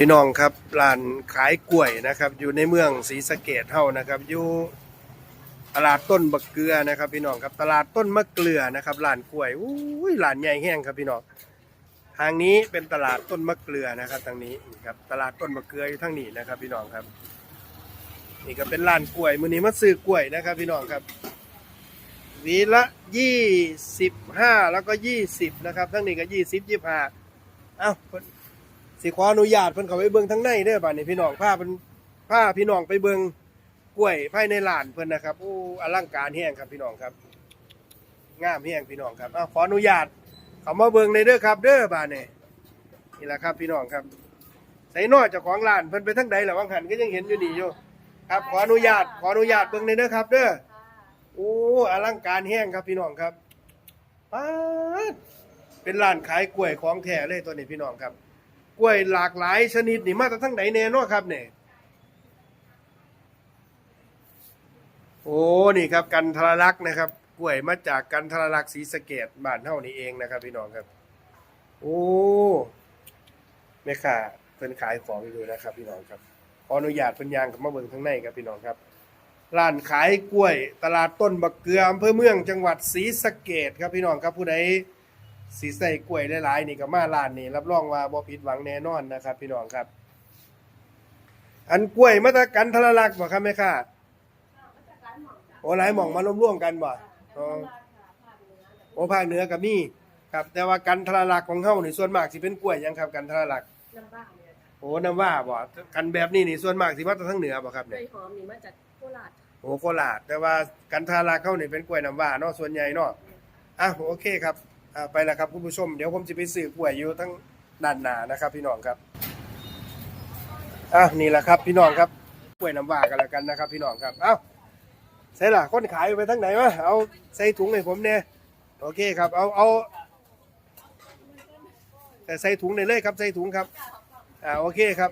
พี่น้องครับร้านขายกล้วยนะครับ อยู่ในเมืองศรีสะเกดเฮานะครับ อยู่ตลาดต้นบักเกลือนะครับ พี่น้องครับตลาดต้นมะเกลือนะครับร้านกล้วยอุ้ยร้านใหญ่แห้งครับพี่น้องทางนี้เป็นตลาดต้นมะเกลือนะครับ ทางนี้นะครับตลาดต้นมะเกลืออยู่ทางนี้นะครับ พี่น้องครับนี่ก็เป็นร้านกล้วยมื้อนี้มาซื้อกล้วยนะครับ พี่น้องครับวีละยี่สิบห้าแล้วก็ยี่สิบนะครับทั้งนี้ก็ยี่สิบยี่ห้าเอ้า สิขออนุญาตเพิ่นเข้าไปเบิ่งทั้งในเด้อบัดนี้พี่น้องพาเพิ่นพาพี่น้องไปเบิ่งกล้วยภายในร้านเพิ่นนะครับโอ้อลังการแฮงครับพี่น้องครับงามแฮงพี่น้องครับอ้าขออนุญาตเข้ามาเบิ่งในเด้อครับ เด้อบัดนี้นี่แหละครับพี่น้องครับใส่น้อยเจ้าของร้านเพิ่นไปทางใดล่ะวังหันก็ยังเห็นอยู่นี่อยู่ครับ ขออนุญาตขออนุญาตเบิ่งในเด้อครับ เด้อโอ้อลังการแห้งครับพี่น้องครับป๊าดเป็นร้านขายกล้วยของแท้เลยตัวนี้พี่น้องครับ กล้วยหลากหลายชนิดนี่มาจากทั้งไหนแน่นอนครับเนี่ยโอ้นี่ครับกันทรลักษ์นะครับ กล้วยมาจากกันทรลักษ์ศรีสะเกดบ้านเฮานี่เองนะครับ พี่น้องครับ โอ้แม่ค้าเพิ่นขายของอยู่นะครับ พี่น้องครับขออนุญาตเพิ่นยางกับมาเบิ่งข้างในครับพี่น้องครับร้านขายกล้วย ตลาดต้นบักเกลืออำเภอเมืองจังหวัดศรีสะเกษครับพี่น้องครับผู้ใด สีใส่กล้วยหลายๆนี่ก็มาร้านนี้รับรองว่าบ่ผิดหวังแน่นอนนะครับ พี่น้องครับ อันกล้วยมาตรกันทรลักษณ์บ่ครับแม่ค้าโอ้หลายหม่องมารวมๆกันบ่อ๋อโอ้ภาคเหนือก็มีครับ แต่ว่ากันทรลักษณ์ของเฮานี่ส่วนมากสิเป็นกล้วยหยังครับกันทรลักษณ์น้ำบ้างเนี่ยค่ะโอ้น้ำว่าบ่กันแบบนี้นี่ส่วนมากสิมาจากทางเหนือบ่ครับกล้เนี่วยยหอมนี่มาจากโคราชโอ้โคราชแต่ว่ากันทาราเข้านี่เป็นกล้วยน้ำว้าเนาะส่วนใหญ่เนาะอะโอเคครับ อ่าไปแล้วครับคุณผู้ชม เดี๋ยวผมจะไปซื้อกล้วยอยู่ทั้งด้านหน้านะครับ พี่น้องครับอะนี่แหละครับ พี่น้องครับกล้วยน้ำว้ากันแล้วกันนะครับ พี่น้องครับเอ้าใส่ล่ะคนขายไปทั้งไหนวะเอาใส่ถุงให้ผมเนี่ยโอเคครับ เอาเอาแต่ใส่ถุงเลยเลยครับใส่ถุงครับอ่าโอเคครับ